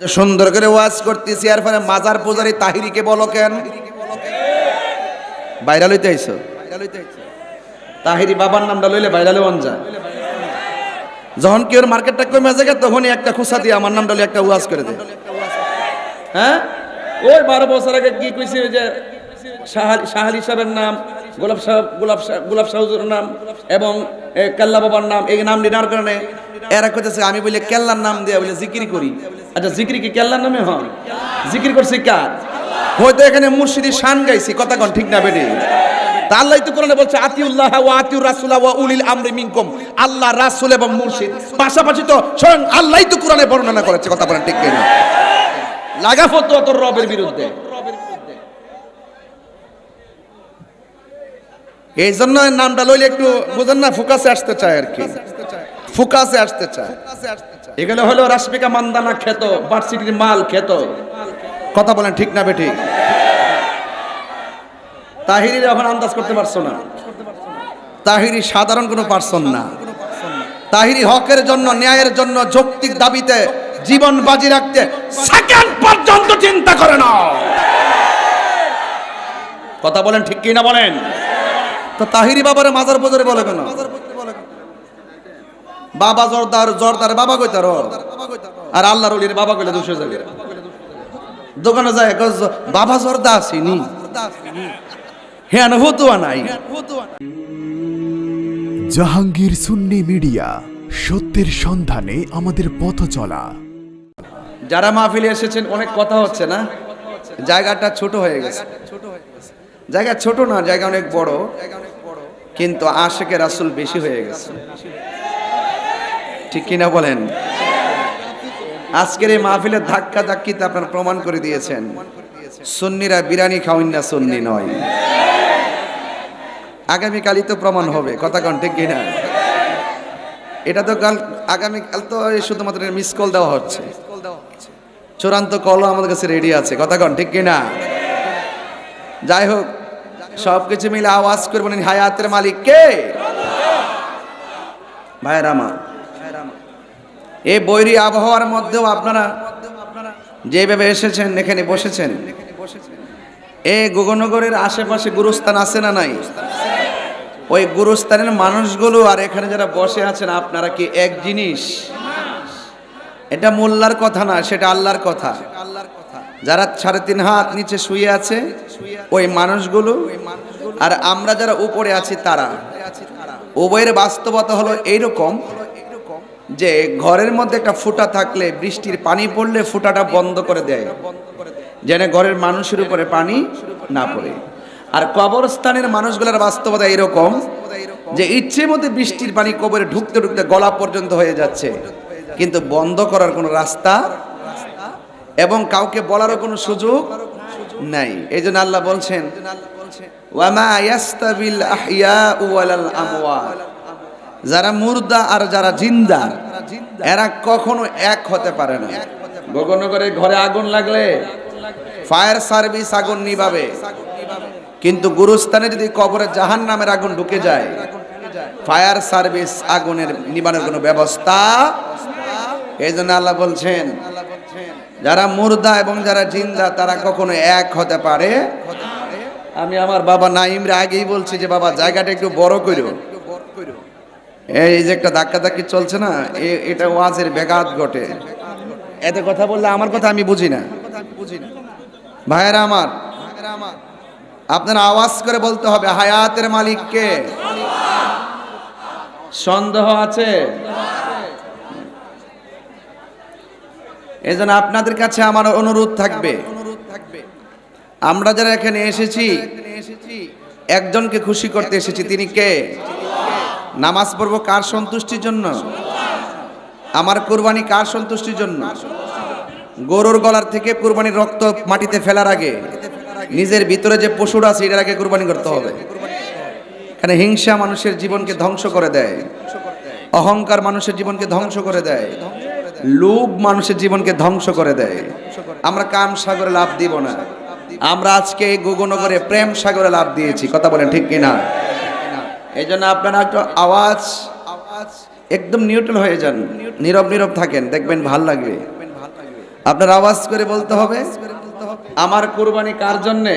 সুন্দর করে ওয়াজ করতেছি, আর পরে মাজার পূজারি তাহিরিকে বলো কেন? বাইরা লইতে আইছো? তাহিরি বাবার নামটা লইলে বাইরা লইন যায় যখন কি ওর মার্কেটটা কমে যায় তখনই একটা খুসা দিয়ে আমার নামটা একটা ওয়াজ করে দেয় হ্যাঁ? ওই বারো বছর আগে কি কইছে যে, শাহালি সাহেবের নাম, গোলাপ সাহেব গোলাপ গোলাপ সাহুজুর নাম, এবং কেল্লা বাবার নাম, এই নাম নেওয়ার কারণে এরা কইতেছে, আমি বলে কেল্লার নাম দিয়ে বলে জিকির করি। আচ্ছা জিকির কি কেল্লার নামে হয়? জিকির করছি কার? হয়তো এখানে মুর্শিদি শান গাইছি, কথা কন ঠিক না বেডি আল্লাহ তো কোরআনে বলছে, আতিউল্লাহ ওয়া আতিউর রাসূলা ওয়া উলিল আমরি মিনকুম। আল্লাহ রাসূল এবং মুর্শিদ, পাশাপাশি তো স্বয়ং আল্লাহই তো কোরআনে বর্ণনা করেছে, কথা বলেন ঠিক কিনা? লাগা ফতোয়া তোর রবের বিরুদ্ধে। এই জন্য নামটা লইলে একটু বুঝেন না ফোকাসে আসতে চায় আর কি। ফোকাসে আসতে চায়। এগুলো হলো রাশমিকা মান্দানা খেত ভার্সিটির মাল খেত। কথা বলেন ঠিক না বেঠিক? তাহিরি এখন আন্দাজ করতে পারছ না। তাহিরি সাধারণ কোনো পার্সন না। তাহিরি হকের জন্য, ন্যায়ের জন্য, যৌক্তিক দাবিতে জীবন বাজি রাখতে সেকেন্ড পর্যন্ত চিন্তা করে না কথা বলেন ঠিক কি না বলেন? তো তাহিরি বাবারে মাজার বাজারে বলে কেন? বাবা জোরদার জোরদার বাবা কইতার আর আল্লাহর ওলির বাবা কইলে দুশো যাবে দোকানে যায় বাবা জোরদা আসিনি। হ্যাঁ হতুয়া নাই। জাহাঙ্গীর সুন্নি মিডিয়া সত্যের সন্ধানে আমাদের পথ চলা। যারা মাহফিলে এসেছেন অনেক কথা হচ্ছে না? জায়গাটা ছোট হয়ে গেছে। জায়গা ছোট না জায়গা অনেক বড়। কিন্তু আশেকে রাসুল বেশি হয়ে গেছে। ঠিক কিনা বলেন? আজকের এই মাহফিলের ধাক্কা ধাক্কিতে আপনারা প্রমাণ করে দিয়েছেন। সুন্নিরা বিরানি খাওয়ান না সুন্নি নয়। আগামীকালই তো প্রমাণ হবে, কথা কন ঠিক কিনা? এটা তো কাল আগামীকাল তো শুধুমাত্র মিস কল দেওয়া হচ্ছে। চূড়ান্ত কলও আমাদের কাছে রেডি আছে, কথা কন ঠিক কিনা? যাই হোক সব কিছু মিলে আওয়াজ করবেন হায়াতের মালিক কে? ভাই রামা এই বৈরী আবহাওয়ার মধ্যেও আপনারা যেভাবে এসেছেন, এখানে বসেছেন এই গোগনগরের আশেপাশে গুরুস্থান আছে না নাই? ওই গুরুস্থানের মানুষগুলো আর এখানে যারা বসে আছেন, আপনারা কি এক জিনিস? এটা মোল্লার কথা না, সেটা আল্লাহর কথা। যারা সাড়ে তিন হাত নিচে শুয়ে আছে, ওই মানুষগুলো আর আমরা যারা উপরে আছি তারা। উভয়ের বাস্তবতা হলো এইরকম যে ঘরের মধ্যে একটা ফুটা থাকলে, বৃষ্টির পানি পড়লে ফুটাটা বন্ধ করে দেয়। যেন ঘরের মানুষের উপরে পানি না পড়ে। আর কবরস্থানের মানুষগুলোর বাস্তবতা এরকম যে ইচ্ছে মতো বৃষ্টির পানি কবরে ঢুকতে ঢুকতে গলা পর্যন্ত হয়ে যাচ্ছে। কিন্তু বন্ধ করার কোনো রাস্তা এবং কাউকে বলারও কোনো সুযোগ নাই। এই জন্য আল্লাহ বলছেন ওয়ামা ইয়াস্তাবিল আহইয়াউ ওয়ালাল আমওয়াত। যারা মুর্দা আর যারা জিন্দা এরা কখনো এক হতে পারে না। গগনগরে ঘরে আগুন লাগলে ফায়ার সার্ভিস আগুন নিভাবে। কিন্তু গুরুস্থানে যদি কবরে জাহান নামের আগুন ঢুকে যায় ফায়ার সার্ভিস আগুনের নিবানোর কোনো ব্যবস্থা এই জন্য আল্লাহ বলছেন যারা মুর্দা এবং যারা জিন্দা তারা কখনো এক হতে পারে। আমি আমার বাবা নাইমরে আগেই বলছি যে বাবা জায়গাটা একটু বড় করো এই যে একটা ধাক্কা ধাক্কি চলছে না এটা ওয়াজের ব্যাঘাত ঘটে। এতে কথা বললে আমার কথা আমি বুঝি না। ভাইয়েরা আমার, আপনারা আওয়াজ করে বলতে হবে, হায়াতের মালিক কে? সন্দেহ আছে? এই জন্য আপনাদের কাছে আমার অনুরোধ থাকবে। আমরা যারা এখানে এসেছি, একজনকে খুশি করতে এসেছি, তিনি কে? নামাজ পড়ব কার সন্তুষ্টির জন্য? আমার কোরবানি কার সন্তুষ্টির জন্য? গরুর গলার থেকে কোরবানির রক্ত মাটিতে ফেলার আগে, নিজের ভিতরে যে পশুরা আছে, এটার আগে কোরবানি করতে হবে। এখানে হিংসা মানুষের জীবনকে ধ্বংস করে দেয়? অহংকার মানুষের জীবনকে ধ্বংস করে দেয়। লোভ মানুষের জীবনকে ধ্বংস করে দেয়। আমরা কাম সাগরে লাভ দিব না। আমরা আজকে গুগনগরে প্রেম সাগরে লাভ দিয়েছি। কথা বলেন ঠিক কিনা? এই জন্য আপনারা একটু আওয়াজ আওয়াজ একদম নিউট্রাল হয়ে যান, নীরব নীরব থাকেন, দেখবেন ভালো লাগবে। আপনার আওয়াজ করে বলতে হবে, আমার কোরবানি কার জন্যে?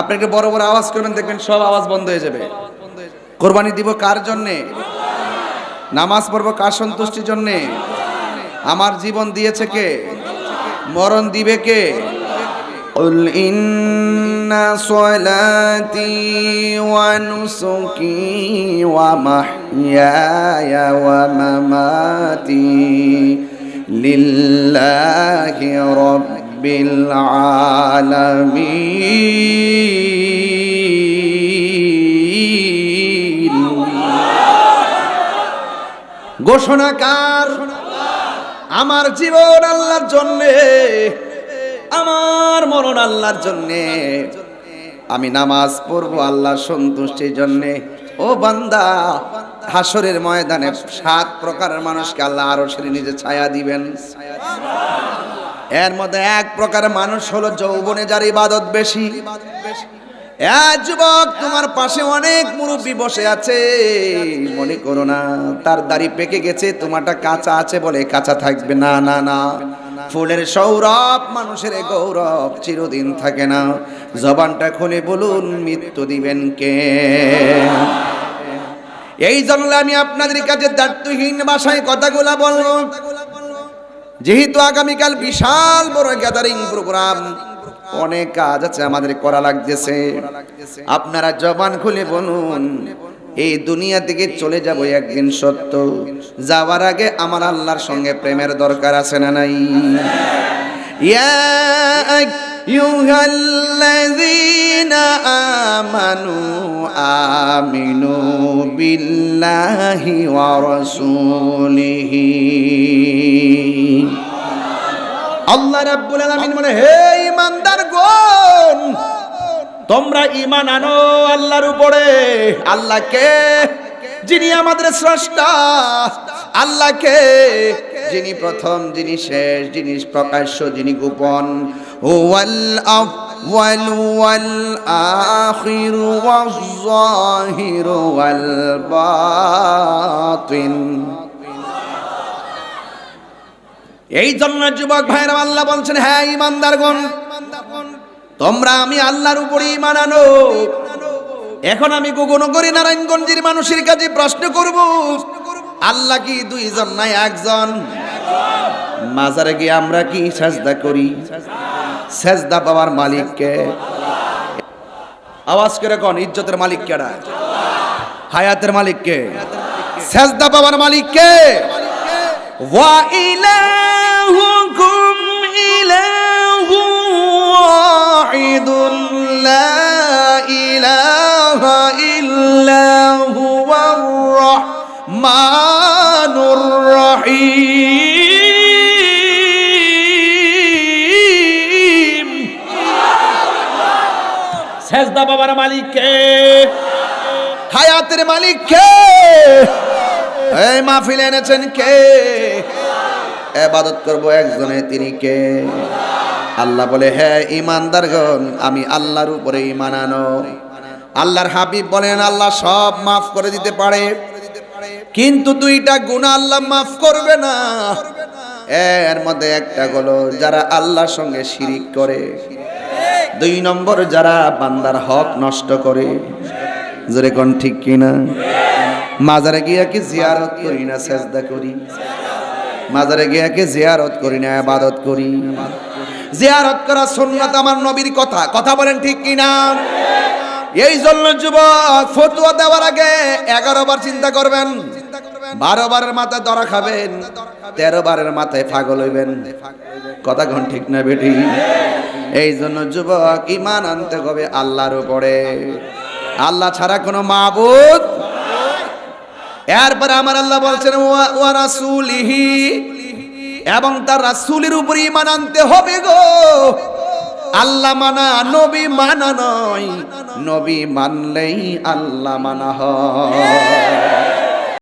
আপনাকে বড় বড় আওয়াজ করবেন দেখবেন সব আওয়াজ বন্ধ হয়ে যাবে। কোরবানি দিব কার জন্যে? নামাজ পড়ব কার সন্তুষ্টির জন্যে? আমার জীবন দিয়েছে কে? মরণ দিবে কে? قل إن صلاتي ونسكي ومحياي ومماتي لله رب العالمين ঘোষণাকার আমার জীবন আল্লাহর জন্যে আমার মরণ আল্লাহর জন্যে। আমি নামাজ পড়ব আল্লাহ সন্তুষ্টির জন্যে। ও বান্দা হাসরের ময়দানে সাত প্রকারের মানুষকে আল্লাহ আরও সেরে নিজে ছায়া দিবেন। এর মধ্যে এক প্রকারের মানুষ হলো যৌবনে যার ইবাদত বেশি। যুবক তোমার পাশে অনেক মুরব্বী বসে আছে। মনে করো না, তার দাড়ি পেকে গেছে, তোমারটা কাঁচা আছে বলে কাঁচা থাকবে। না না না। ফুলের সৌরভ, মানুষের গৌরব চিরদিন থাকে না। জবানটা খুলে বলুন, মৃত্যু দিবেন কে? এই জন্য আমি আপনাদের কাছে দায়িত্বহীন ভাষায় কথাগুলা বলব। যেহেতু আগামীকাল বিশাল বড় গ্যাদারিং প্রোগ্রাম অনেক কাজ আছে আমাদের করা লাগতেছে। আপনারা জবান খুলে বলুন এই দুনিয়া থেকে চলে যাব একদিন সত্য। যাওয়ার আগে আমার আল্লাহর সঙ্গে প্রেমের দরকার আছে না নাই? ইয়া আমানু আমিনু বিল্লাহি আল্লাহ রাব্বুল আলামিন বলে, হে তোমরা ইমান আনো আল্লাহর উপরে। আল্লাহকে যিনি আমাদের স্রষ্টা। আল্লাহকে যিনি প্রথম যিনি শেষ যিনি প্রকাশ্য যিনি গোপন। ওয়াল আউয়াল ওয়াল আখির ওয়াজ জাহির ওয়াল বাতিন। এই জন্য যুবক ভাইরা আল্লাহ বলছেন হ্যাঁ ইমানদারগণ তোমরা আমি আল্লাহর উপরে ইমান আনো। এখন আমি গুগনগরী নারায়ণগঞ্জের মানুষের কাছে প্রশ্ন করব, আল্লাহ কি দুইজন নাই একজন? মাজারে গিয়ে আমরা কি সাজদা করি? সাজদা পাওয়ার মালিককে আওয়াজ করে কোন, ইজ্জতের মালিক কেডা? হায়াতের মালিককে সাজদা পাওয়ার মালিককে ওয়া ইলাহুকুম إلا هو الرحمن الرحيم সেজদা বাবার মালিক কে হায়াতের মালিক কে এই মাহফিল এনেছেন কে এবাদত করব একজনে তিনি কে আল্লাহ বলে হ্যাঁ ইমানদারগণ আমি আল্লাহর উপরে ইমান আনো আল্লাহর হাবিব বলেন, আল্লাহ সব মাফ করে দিতে পারে। কিন্তু দুইটা গুণা আল্লাহ মাফ করবে না। এর মধ্যে একটা হলো যারা আল্লাহর সঙ্গে শিরিক করে। দুই নম্বর, যারা বান্দার হক নষ্ট করে। জোরে কোন ঠিক কিনা? মাজারে গিয়া কি জিয়ারত করি না, সেজদা করি? মাজারে গিয়া কি জিয়ারত করি না, ইবাদত করি? জিয়ারত করা সুন্নাত আমার নবীর কথা। কথা বলেন ঠিক কিনা? এই জন্য যুবক, ফতুয়া দেওয়ার আগে এগারো বার চিন্তা করবেন। বারো বারের মাথায় ধরা খাবেন, তেরো বারের মাথায় ফাগল হইবেন। কথা কোন ঠিক না বেটি? এই জন্য যুবক ইমান আনতে হবে আল্লাহর উপরে। আল্লাহ ছাড়া কোনো মাবুদ এরপরে আমার আল্লাহ বলছেন রাসূলিহি, এবং তার রাসূলের উপর ইমান আনতে হবে গো। আল্লাহ মানা নবী মানা নয়। নবী মানলেই আল্লাহ মানা হয়।